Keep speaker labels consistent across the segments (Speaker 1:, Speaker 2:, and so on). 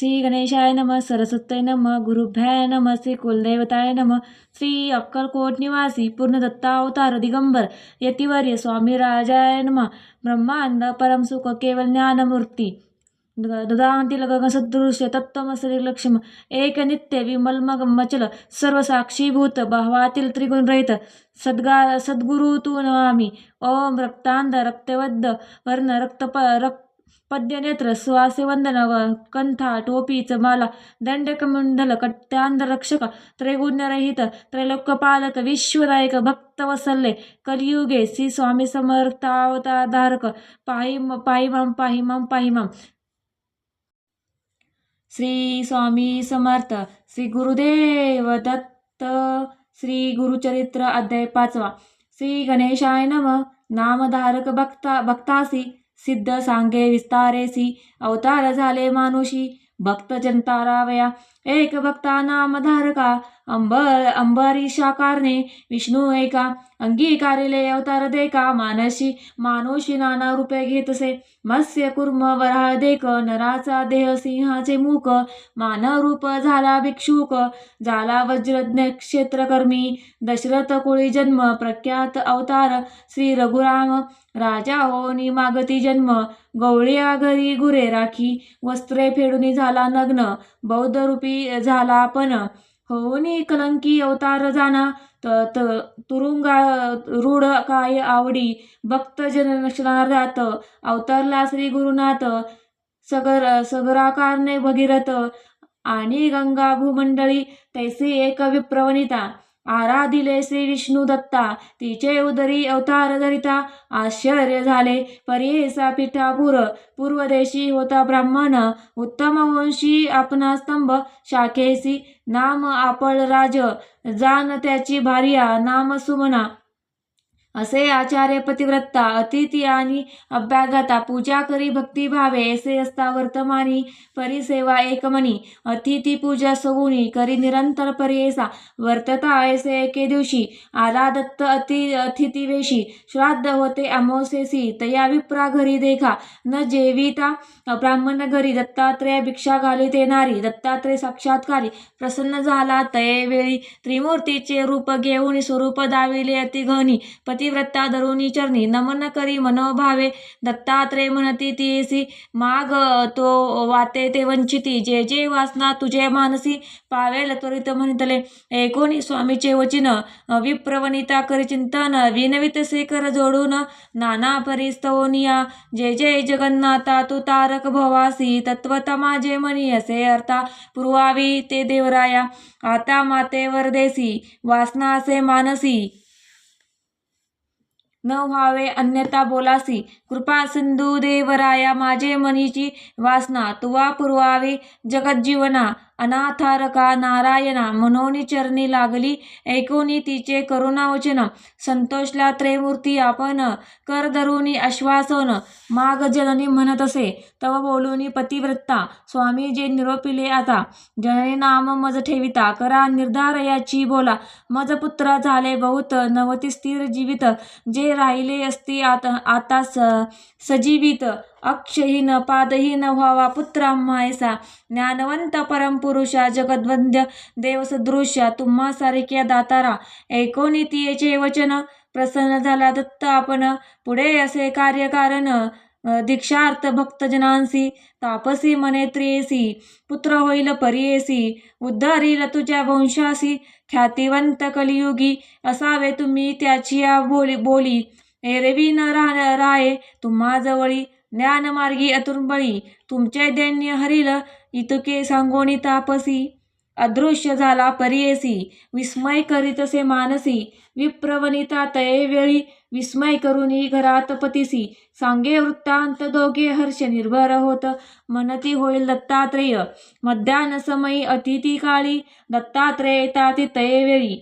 Speaker 1: श्री गणेशाय नम सरस्वत्यै नम गुरुभ्याय नम श्री कुलदेवताय नम श्री अक्कलकोट निवासी पूर्ण दिगंबर यतिवर्य स्वामी राजाय नम ब्रह्मांड परमसुख केवल ज्ञानमूर्ती ददांतील गगनसदृश्य तत्वमसरी लक्ष्म एक नित्य विमल मग मचल सर्व साक्षीभूत भावातील त्रिगुण रहित सद्गा सद्गुरु तू नमामी ओम रक्तांध रक्तवद्ध वर्ण रक्तप रक्त पद्यनेत्र सुवासेवंदन व कंथा टोपी माला दंडकमंडल कट्यांध रक्षक त्रैगुण्यरहित त्रैलोक्यपालक विश्वनायक भक्तवसल्ले कलियुगे श्री स्वामी समर्थावताधारक पाहिम पाहिमाम पाहिमाम पाहिमाम श्री स्वामी समर्थ श्री गुरुदेव दत्त श्री गुरुचरित्र अध्याय पाचवा। श्री गणेशाय नम। नामधारक भक्ता भक्तासी सिद्ध सांगे विस्तारेसी अवतार झाले मानुषी भक्त जनतारावया एक भक्ता नामधारका अंबरीशा कारणे विष्णू एका अंगीकारिले अवतार देका मानसी मानोशी नाना रूपे घेतसे मत्स्य कुर्म वराह देक नराचा देह सिंहाचे मुख मानरूप झाला भिक्षुक झाला वज्रज्ञ क्षेत्रकर्मी दशरथ कुळी जन्म प्रख्यात अवतार श्री रघुराम राजा होनी मागती जन्म गवळ्या घरी गुरे राखी वस्त्रे फेडून झाला नग्न बौद्ध रूपी झाला पण होनी कलंकी अवतार जाना तुरुंगा रूढ काय आवडी? भक्त जनक्षणार्धात अवतरला श्री गुरुनाथ सगर सगराकारने भगीरथ. आणि गंगा भूमंडळी तैसे एक विप्रवणिता आराधिले श्री विष्णू दत्ता तिचे उदरी अवतार धरिता आश्चर्य झाले. परेसा पिठापूर पूर्वदेशी होता ब्राह्मण उत्तम वंशी आपणा स्तंभ शाखेसी नाम आपळ राज जान त्याची भार्या नाम सुमना असे आचार्य पतिव्रता अतिथी आणि अभ्यागता पूजा करी भक्तिभावे ऐसे असता वर्तमानी परिसेवा एकमनी अतिथी पूजा सगुणी करी निरंतर परियेसा वर्तता ऐसे एके दिवशी आला दत्त अति अतिथीवेशी श्राद्ध होते अमोसेसी तया विप्रा घरी देखा न जेविता ब्राह्मण घरी दत्तात्रय भिक्षा घालीत येणारी दत्तात्रय साक्षात्कारी प्रसन्न झाला तये वेळी त्रिमूर्तीचे रूप घेऊन स्वरूप दाविले अतिघनी पतिव्रता धरुणी चरणी नमन करी मनोभावे दत्तात्रे म्हणती तीसी. माग तो वाते ते वंचिती. जे जे वासना तुझे मानसी. पावेल त्वरित म्हणतले. एकोणी स्वामीचे वचिन. विप्रवनिता करी चिंतन. विनवित शेखर जोडून. नाना परिस्तवनिया. जे जे जगन्नाथा तू तारक भवासी. तत्वतमा जे मनी असे अर्था पुरवावी ते देवराया. आता मातेवर देसी. वासना असे मानसी. न व्हावे अन्यथा बोलासी. कृपा सिंधू देवराया माझे मनीची वासना तुवा पुरवावी जगज्जीवना अनाथारका नारायणा मनोनी चरणी लागली ऐकोनी तिचे करुणावचन संतोषला त्रैमूर्ती आपण कर धरुनी आश्वासन माग जननी म्हणत असे तव बोलूनी पतिव्रत्ता स्वामी जे निरोपिले आता जननी नाम मज ठेविता करा निर्धारयाची बोला मज पुत्र झाले बहुत नवती स्थिर जीवित जे राहिले असती आता आता सजीवित अक्षहीन पादहीन व्हावा पुत्रा मायसा ज्ञानवंत परमपुरुषा जगद्वंद्य देवसदृश्या तुम्हा सारख्या दातारा ऐकोनितीयेचे वचन प्रसन्न झाला दत्त आपण पुढे असे कार्यकारण दीक्षार्थ भक्तजनांसी तापसी मनेत्रियेसी पुत्र होईल परियेसी उद्धारील तुझ्या वंशासी ख्यातिवंत कलियुगी असावे तुम्ही त्याची या बोली बोली एरवी न राय तुम्हा जवळी ज्ञानमार्गी अतुर्बळी तुमचे दैन्य हरिल इतके सांगोणी तापसी. अदृश्य झाला परियेसी विस्मय करीतसे मानसी. विप्रवनिता तये वेळी विस्मय करुनी घरात पतीसी. सांगे वृत्तांत दोघे हर्ष निर्भर होत मनती होईल दत्तात्रेय. मध्यान समयी अतिथी काळी दत्तात्रेय ताती तये वेळी.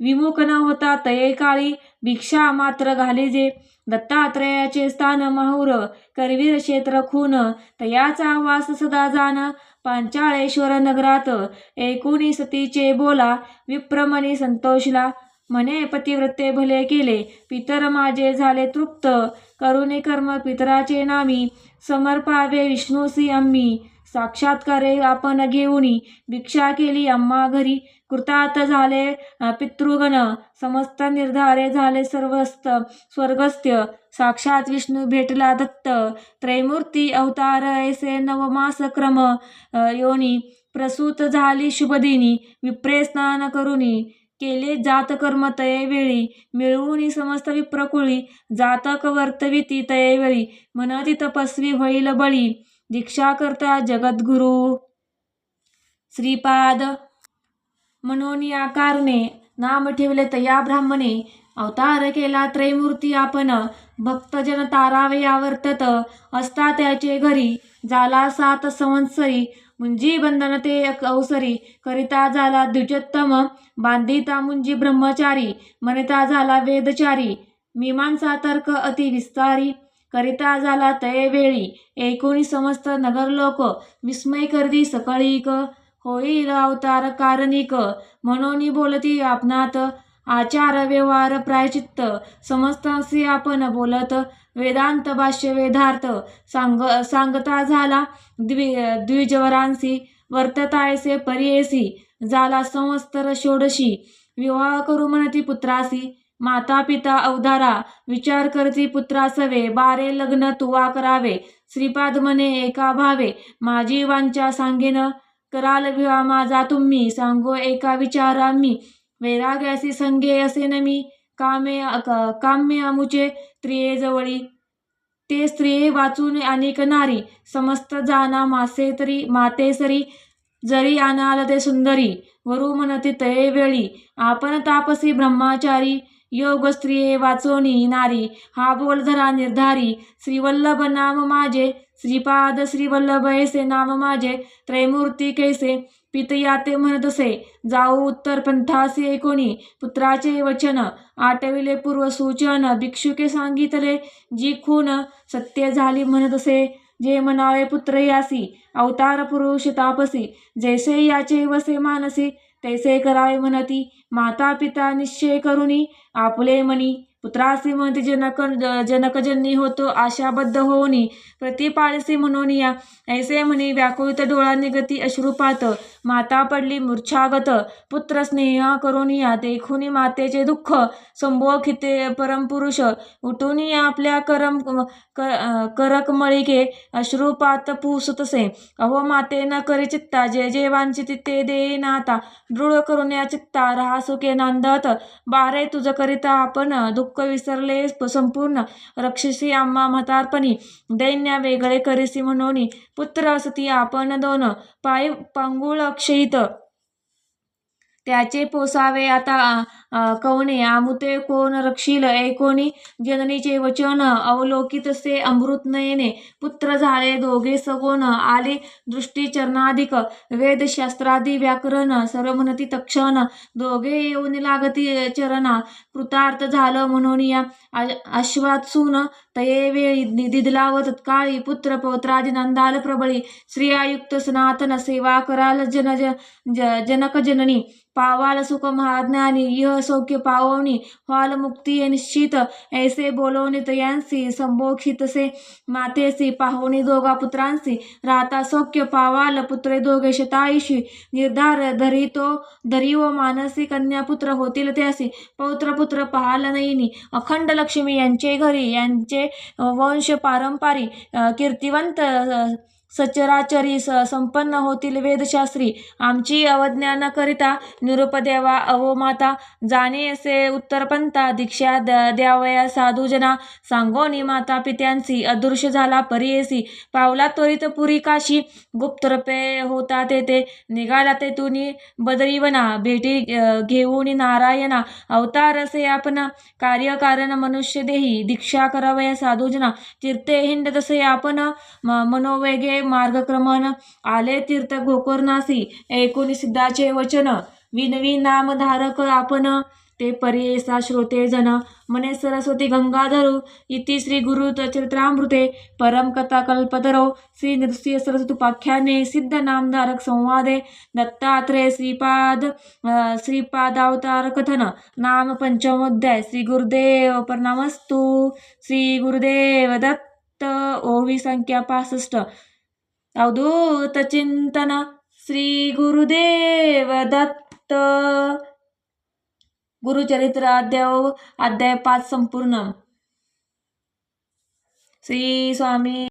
Speaker 1: विमुख न होता तये काळी भिक्षा मात्र घालीजे दत्तात्रयाचे स्थान माहुर करवीर क्षेत्र खून. तयाचा वास सदा जाण पांचाळेश्वर नगरात एकोणी सतीचे बोला. विप्रमणी संतोषला म्हणे पतिव्रते भले केले. पितर माझे झाले तृप्त. करुणे कर्म पितराचे नामी. समर्पावे विष्णूसी आम्ही. साक्षात्कारे आपण घेऊनी. भिक्षा केली आम्हा घरी. कृतार्थ झाले पितृगण समस्त निर्धारे झाले सर्वस्त स्वर्गस्थ्य साक्षात विष्णू भेटला दत्त त्रैमूर्ती अवतार ऐसे नवमास क्रम योनी प्रसूत झाली शुभदिनी विप्रे स्नान करुनी केले जात कर्म तये वेळी मिळवून समस्त विप्रकुळी जातक वर्तविती तये वेळी मनती तपस्वी होईल बळी दीक्षा करता जगद्गुरु. श्रीपाद म्हणून या कारणे नाम ठेवले तया ब्राह्मणे अवतार केला त्रैमूर्ती आपण भक्तजन तारावे आवर्तत असता त्याचे घरी झाला सात संवत्सरी मुंजी बंधन ते अवसरी करिता झाला द्विजोत्तम बांधिता मुंजी ब्रह्मचारी मनिता झाला वेदचारी मीमांसा तर्क अति विस्तारी करिता झाला तयवेळी एकोणी समस्त नगरलोक विस्मय करदी सकळीक होईल अवतार कारणिक. म्हणून बोलती आपणात आचार व्यवहार प्रायचित्त समजतासी आपण बोलत वेदांत भाष्य वेदार्थ सांग सांगता झाला. द्वि द्विजवरांशी वर्ततायसे परियेसी झाला संवस्तर षोडशी. विवाह करू म्हणती पुत्रासी माता पिता अवधारा विचार करती पुत्रासवे बारे लग्न तुवा करावे. श्रीपाद म्हणे एका भावे माझी वांचा सांगेन कराल विवा माझा तुम्ही. सांगो एका विचारा मी वैराग्यासी संगे असे न मी. कामे क- काम्य अमुचे त्रियेजवळी ते स्त्रिये वाचून अनेक नारी. समस्त जाना मासे तरी मातेसरी जरी आणाल ते सुंदरी. वरू म्हणते तये वेळी. आपण तापसी ब्रह्माचारी. योग स्त्रिये वाचोनी नारी. हा बोल धरा निर्धारी. श्रीवल्लभ नाम माझे. श्रीपाद श्रीवल्लभ ऐसे नाम माझे त्रैमूर्ती कैसे? पितया ते म्हणतसे जाऊ उत्तर पंथासी एकोणी पुत्राचे वचन आटविले पूर्व सूचन भिक्षुके सांगितले जी खून सत्य झाली म्हणतसे जे म्हणावे पुत्र यासी अवतार पुरुष तापसी जैसे याचे वसे मानसी तैसे करावे म्हणती माता पिता निश्चय करुनी आपले मनी पुत्रासी म्हणते जनक जनकजननी होतो आशाबद्ध होऊनी. प्रतिपाळसी म्हणून या. ऐसे म्हणी व्याकुळित डोळा निगती अश्रुपात. माता पडली मूर्छागत. पुत्र स्नेह करून या. देखुनी मातेचे दुःख. संबोखिते परमपुरुष. उठून या आपल्या करम कर करक मळिके अश्रुपात पुसतसे. अहो माते न करी चित्ता. जे जे वांचिती ते दे नाता. दृढ करून या चित्ता. रहा सुखे नांदत. बारे तुझ करिता आपण दुःख विसरले संपूर्ण रक्षसी आम्हा म्हातारपणी. दैन्या वेगळे करीसी म्हणून पुत्र असती आपण दोन पाय पांगुळ अक्षयित त्याचे पोसावे. आता कवने कवणे आमुते कोण रक्षील? ऐकोनी जननीचे वचन अवलोकितसे अमृत नयने. पुत्र झाले दोघे सगोन. आले दृष्टी चरणाधिक. वेदशास्त्रादी व्याकरण सर्वमनती तक्षण. दोघे येऊन लागती चरणा. कृतार्थ झालं म्हणून या आश्वासून तये वेळी निदिदला व तत्काळी पुत्र पौत्रादी नंदाल प्रबळी स्त्रियायुक्त सनातन सेवा कराल जन ज- जनक जननी पावाल सुख महाज्ञानी यह सौख्य पावनी व्हाल मुक्ती निश्चित. ऐसे बोलवणी तयांसी संबोखितसे मातेसी पाहुणी दोघा पुत्रांसी राहता सौख्य पावाल पुत्रे दोघे शतायुषी निर्धार धरितो धरी व मानसी कन्या पुत्र होतील त्यासी पौत्र पुत्र पाहाल नयनी अखंड लक्ष्मी यांचे घरी यांचे वंश पारंपारी कीर्तिवंत सचराचरी स संपन्न होतील वेदशास्त्री. आमची अवज्ञानाकरिता निरुपदेवा अवमाता निरूप जाणे असे उत्तरपंथा दीक्षा द- द्यावया साधूजना सांगोनी माता पित्यांसी अदृश्य झाला परियेसी पावला त्वरित पुरी काशी. गुप्तरपे होता तेथे. निघाला तेथुनी बदरीवना. भेटी घेऊन नारायणा. अवतार असे आपण. कार्यकारण मनुष्य देही. दीक्षा करावया साधूजना तीर्थे हिंड तसे आपण. म- मनोवेगे मार्गक्रमण आले तीर्थ गोकर्णासी ऐकून सिद्धाचे वचन. विनवी नामधारक आपण ते पर्येसा श्रोते जन. मने सरस्वती गंगाधरू इति श्री गुरु चरित्रामृते परम कथा कल्पतरो श्री नृसिंह सरस्वती उपाख्याने सिद्ध नामधारक संवादे दत्तात्रेय श्रीपाद श्रीपादावतार कथन. नाम पंचमोध्याय. श्री गुरुदेव प्रणामस्तु श्री गुरुदेव दत्त ओवी संख्या पासष्ट. अवधूत चिंतन श्री गुरुदेव दत्त गुरुचरित्र अध्याय अध्याय पाच संपूर्ण श्री स्वामी